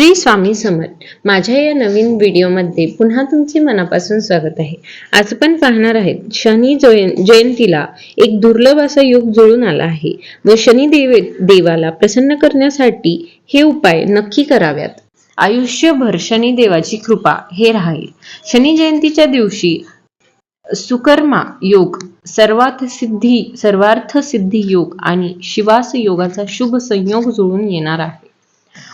श्री स्वामी समर्थ. माझ्या या नवीन व्हिडिओमध्ये पुन्हा तुमचे मनापासून स्वागत आहे. आज आपण पाहणार आहेत शनी जयंतीला एक दुर्लभ असा योग जुळून आला आहे. व शनी देव देवाला प्रसन्न करण्यासाठी हे उपाय नक्की कराव्यात. आयुष्यभर शनी देवाची कृपा हे राहील. शनी जयंतीच्या दिवशी सुकर्मा योग सर्वार्थ सिद्धी सर्वार्थ सिद्धी योग आणि शिवास योगाचा शुभ संयोग जुळून येणार आहे.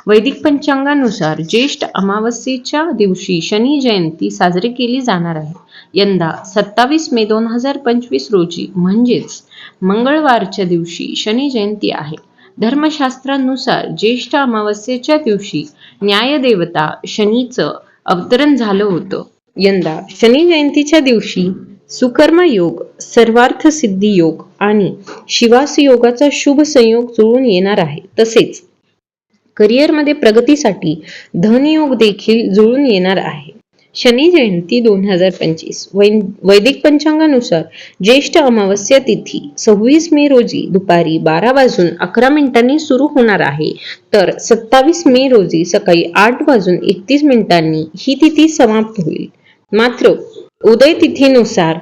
वैदिक पंचांगानुसार ज्येष्ठ अमावस्येच्या दिवशी शनी जयंती साजरी केली जाणार आहे. यंदा सत्तावीस मे दोन हजार पंचवीस रोजी म्हणजेच मंगळवारच्या दिवशी शनी जयंती आहे. धर्मशास्त्रानुसार ज्येष्ठ अमावस्येच्या दिवशी न्यायदेवता शनीचं अवतरण झालं होतं. यंदा शनी जयंतीच्या दिवशी सुकर्म योग सर्वार्थ सिद्धी योग आणि शिवास योगाचा शुभ संयोग जुळून येणार आहे. तसेच करिअरमध्ये प्रगतीसाठी धनयोग देखील जुळून येणार आहे. शनी जयंती दोन हजार पंचवीस. वैदिक पंचांगानुसार ज्येष्ठ अमावस्या तिथी सव्वीस मे रोजी दुपारी बारा वाजून अकरा मिनिटांनी सुरू होणार आहे. तर सत्तावीस मे रोजी सकाळी आठ वाजून एकतीस मिनिटांनी ही तिथी समाप्त होईल. मात्र उदय तिथीनुसार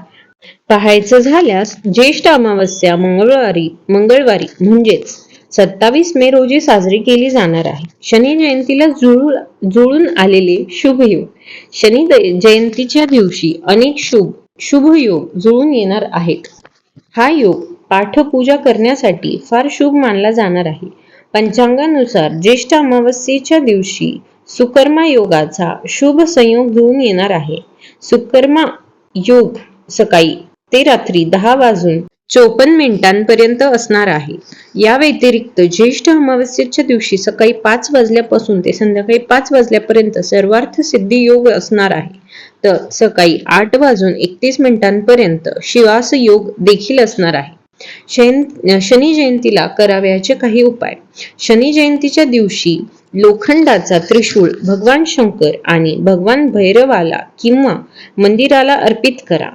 पाहायचं झाल्यास ज्येष्ठ अमावस्या मंगळवारी मंगळवारी म्हणजेच सत्तावीस मे रोजी साजरी केली जाणार आहे. शनी जयंतीला जुळून जुळून आलेले शुभ योग. शनी जयंतीच्या दिवशी अनेक शुभ शुभ योग जुळून येणार आहेत. हा योग पाठपूजा करण्यासाठी फार शुभ मानला जाणार आहे. पंचांगानुसार ज्येष्ठ अमावस्येच्या दिवशी सुकर्मा योगाचा शुभ संयोग जुळून येणार आहे. सुकर्मा योग सकाळी ते रात्री दहा वाजून चोपन्न मिनिटांपर्यंत असणार आहे. या व्यतिरिक्त ज्येष्ठ अमावस्येच्या दिवशी सकाळी पाच वाजल्यापासून ते संध्याकाळी पाच वाजल्यापर्यंत सर्वार्थ सिद्धी योग असणार आहे. तर सकाळी आठ वाजून एकतीस मिनिटांपर्यंत शिवास योग देखील असणार आहे. शयन शनी जयंतीला करावयाचे काही उपाय. शनी जयंतीच्या दिवशी लोखंडाचा त्रिशूळ भगवान शंकर आणि भगवान भैरवाला किंवा मंदिराला अर्पित करा.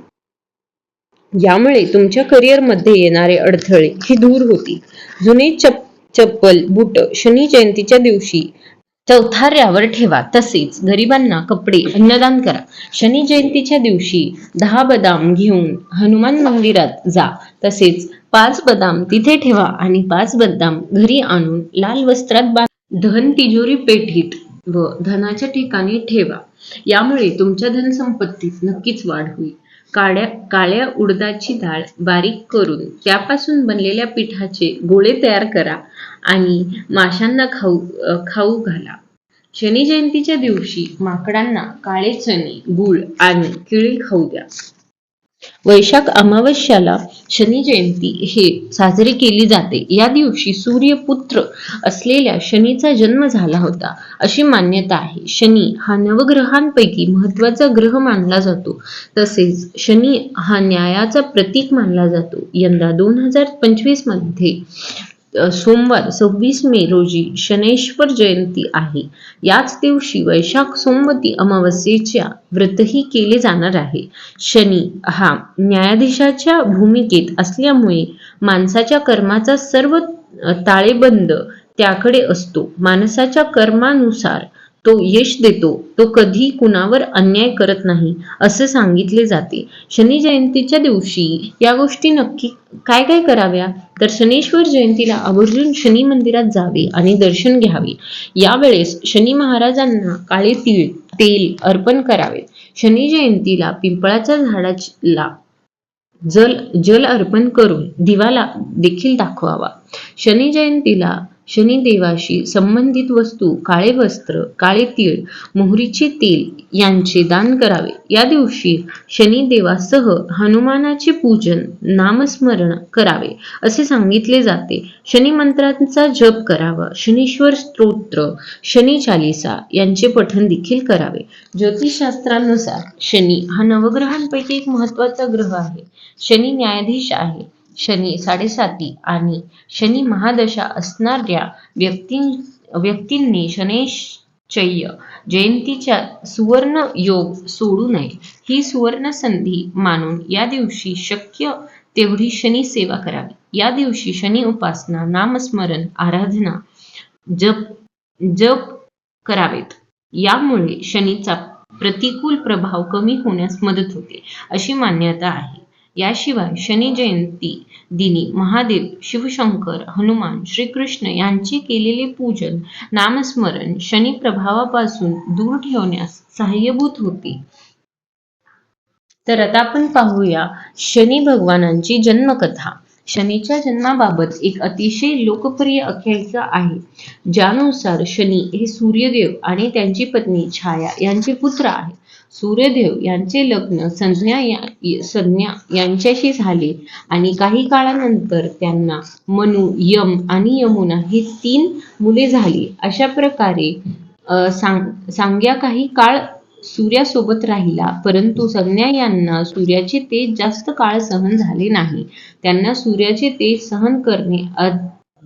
यामुळे तुमच्या करिअरमध्ये येणारे अडथळे हे दूर होतील. जुने चप चप्पल बुट शनी जयंतीच्या दिवशी चौथाऱ्यावर ठेवा. तसेच गरिबांना कपडे अन्नदान करा. शनी जयंतीच्या दिवशी दहा बदाम घेऊन हनुमान मंदिरात जा. तसेच पाच बदाम तिथे ठेवा आणि पाच बदाम घरी आणून लाल वस्त्रात बांध. धन तिजोरी पेटीत व धनाच्या ठिकाणी ठेवा. यामुळे तुमच्या धनसंपत्तीत नक्कीच वाढ होईल. काळ्या काळ्या उडदाची डाळ बारीक करून त्यापासून बनलेल्या पिठाचे गोळे तयार करा आणि माशांना खाऊ खाऊ घाला. शनी जयंतीच्या दिवशी माकडांना काळे चणे गुळ आणि केळी खाऊ द्या. वैशाख अमावस्याला शनी जयंती हे साजरी केली जाते. या दिवशी सूर्यपुत्र असलेल्या शनीचा जन्म झाला होता. अशी मान्यता आहे. शनी हा नवग्रहांपैकी महत्त्वाचा ग्रह मानला जातो. तसेच शनी हा न्यायाचा प्रतीक मानला जातो. यंदा दोन हजार पंचवीसमध्ये सोमवार सव्वीस मे रोजी शनेश्वर जयंती आहे. याच दिवशी वैशाख सोमवती अमावस्येच्या व्रतही केले जाणार आहे. शनी हा न्यायाधीशाच्या भूमिकेत असल्यामुळे माणसाच्या कर्माचा सर्व ताळेबंद त्याकडे असतो. माणसाच्या कर्मानुसार तो यश देतो तो कधी कुणावर अन्याय करत नाही असे सांगितले जाते. शनी जयंतीच्या दिवशी या गोष्टी नक्की काय काय कराव्या? तर शनेश्वर जयंतीला आवर्जून शनी मंदिरात जावे आणि दर्शन घ्यावे. यावेळेस शनी महाराजांना काळे तीळ तेल अर्पण करावे. शनी जयंतीला पिंपळाच्या झाडाला जल जल अर्पण करून दिवाला देखील दाखवावा. शनी जयंतीला शनिदेवाशी संबंधित वस्तू काळे वस्त्र काळे तीळ मोहरीचे तेल यांचे दान करावे. या दिवशी शनिदेवासह हनुमानाचे पूजन नामस्मरण करावे असे सांगितले जाते. शनी मंत्रांचा जप करावा. शनीश्वर स्तोत्र शनी चालिसा यांचे पठण देखील करावे. ज्योतिषशास्त्रानुसार शनी हा नवग्रहांपैकी एक महत्त्वाचा ग्रह आहे. शनी न्यायाधीश आहे. शनी साडेसाती आणि शनी महादशा असणाऱ्या व्यक्ती व्यक्तींनी शनेश्चय जयंतीच्या सुवर्ण योग सोडू नये. ही सुवर्ण संधी मानून या दिवशी शक्य तेवढी शनी सेवा करावी. या दिवशी शनी उपासना नामस्मरण आराधना जप जप करावेत. यामुळे शनीचा प्रतिकूल प्रभाव कमी होण्यास मदत होते अशी मान्यता आहे. याशिवाय शनी जयंती दिनी महादेव शिवशंकर हनुमान श्रीकृष्ण यांचे केलेले पूजन नामस्मरण शनी प्रभावापासून दूर ठेवण्यास सहाय्यभूत होते. तर आता आपण पाहूया शनी भगवानांची जन्मकथा. शनीच्या जन्माबाबत एक अतिशय लोकप्रिय आख्यायिका आहे. ज्यानुसार शनी हे सूर्यदेव आणि त्यांची पत्नी छाया यांचे पुत्र आहेत सूर्यदेव यांचे लग्न संज्ञा या संज्ञा यांच्याशी झाले. आणि काही काळानंतर त्यांना मनु यम आणि यमुना ही तीन मुले झाली. अशा प्रकारे सांग सांग्या काही काळ सूर्यासोबत राहिला परंतु संज्ञा यांना सूर्याचे तेज जास्त काळ सहन झाले नाही. त्यांना सूर्याचे तेज सहन करणे अ-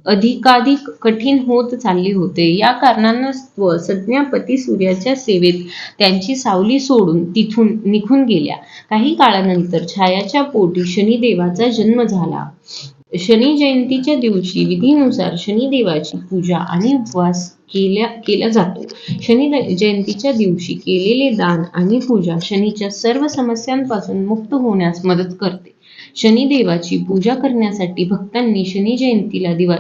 अधिकाधिक कठीण होत चालले होते. या कारणास्तव संज्ञापती सूर्याच्या सेवेत त्यांची सावली सोडून तिथून निघून गेल्या. काही काळानंतर छायाच्या पोटी शनिदेवाचा जन्म झाला. शनी जयंतीच्या दिवशी विधीनुसार शनिदेवाची पूजा आणि उपवास केल्या केला जातो. शनी जयंतीच्या दिवशी केलेले दान आणि पूजा शनीच्या सर्व समस्यांपासून मुक्त होण्यास मदत करते. शनिदेवाची पूजा करण्यासाठी भक्तांनी शनी जयंतीला दिवा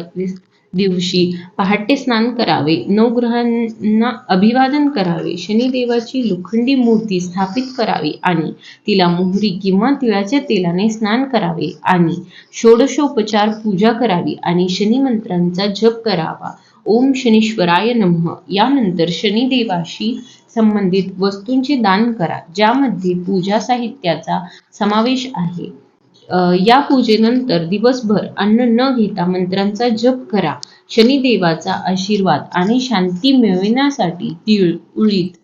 दिवशी पहाटे स्नान करावे नवग्रहांना अभिवादन करावे शनिदेवाची लोखंडी मूर्ती स्थापित करावी आणि तिला मोहरी किंवा तिळाच्या तेलाने स्नान करावे आणि षोडशोपचार पूजा करावी आणि शनी मंत्रांचा जप करावा. ओम शनीश्वराय नमः. यानंतर शनिदेवाशी संबंधित वस्तूंचे दान करा ज्यामध्ये पूजा साहित्याचा समावेश आहे. या पूजेनंतर दिवसभर अन्न न घेता मंत्रांचा जप करा. शनिदेवाचा आशीर्वाद आणि शांती मिळविण्यासाठी तीळ उडीद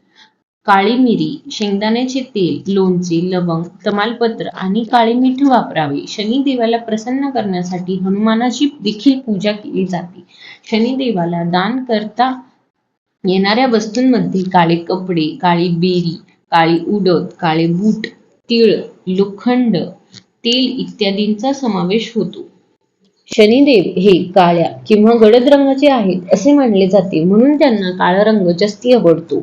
काळी मिरी शेंगदाण्याचे तेल लोणचे लवंग तमालपत्र आणि काळे मीठ वापरावे. शनिदेवाला प्रसन्न करण्यासाठी हनुमानाची देखील पूजा केली जाते. शनिदेवाला दान करता येणाऱ्या वस्तूंमध्ये काळे कपडे काळी बेरी काळी उडद काळे बूट तीळ लोखंड तेल इत्यादींचा समावेश होतो. शनिदेव हे काळ्या किंवा गडद रंगाचे आहेत असे मानले जाते. म्हणून त्यांना काळा रंग जास्ती आवडतो.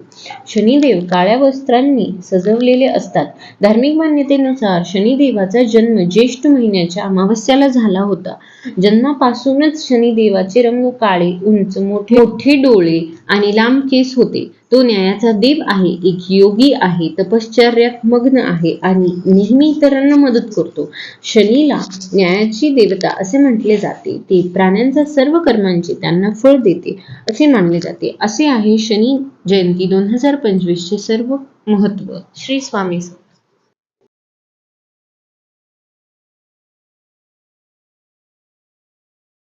शनिदेव काळ्या वस्त्रांनी सजवलेले असतात. धार्मिक मान्यतेनुसार शनिदेवाचा जन्म ज्येष्ठ महिन्याच्या अमावस्याला झाला होता. जन्मापासूनच शनिदेवाचे रंग काळे उंच मोठे मोठे डोळे आणि लांब केस होते. तो न्यायाचा देव आहे एक योगी आहे तपश्चर्यात मग्न आहे आणि नेहमी इतरांना मदत करतो. शनीला न्यायाची देवता असे म्हटले जाते. ते प्राण्यांच्या सर्व कर्मांचे त्यांना फळ देते असे मानले जाते. असे आहे शनी जयंती दोन हजार पंचवीस चे सर्व महत्त्व. श्री स्वामी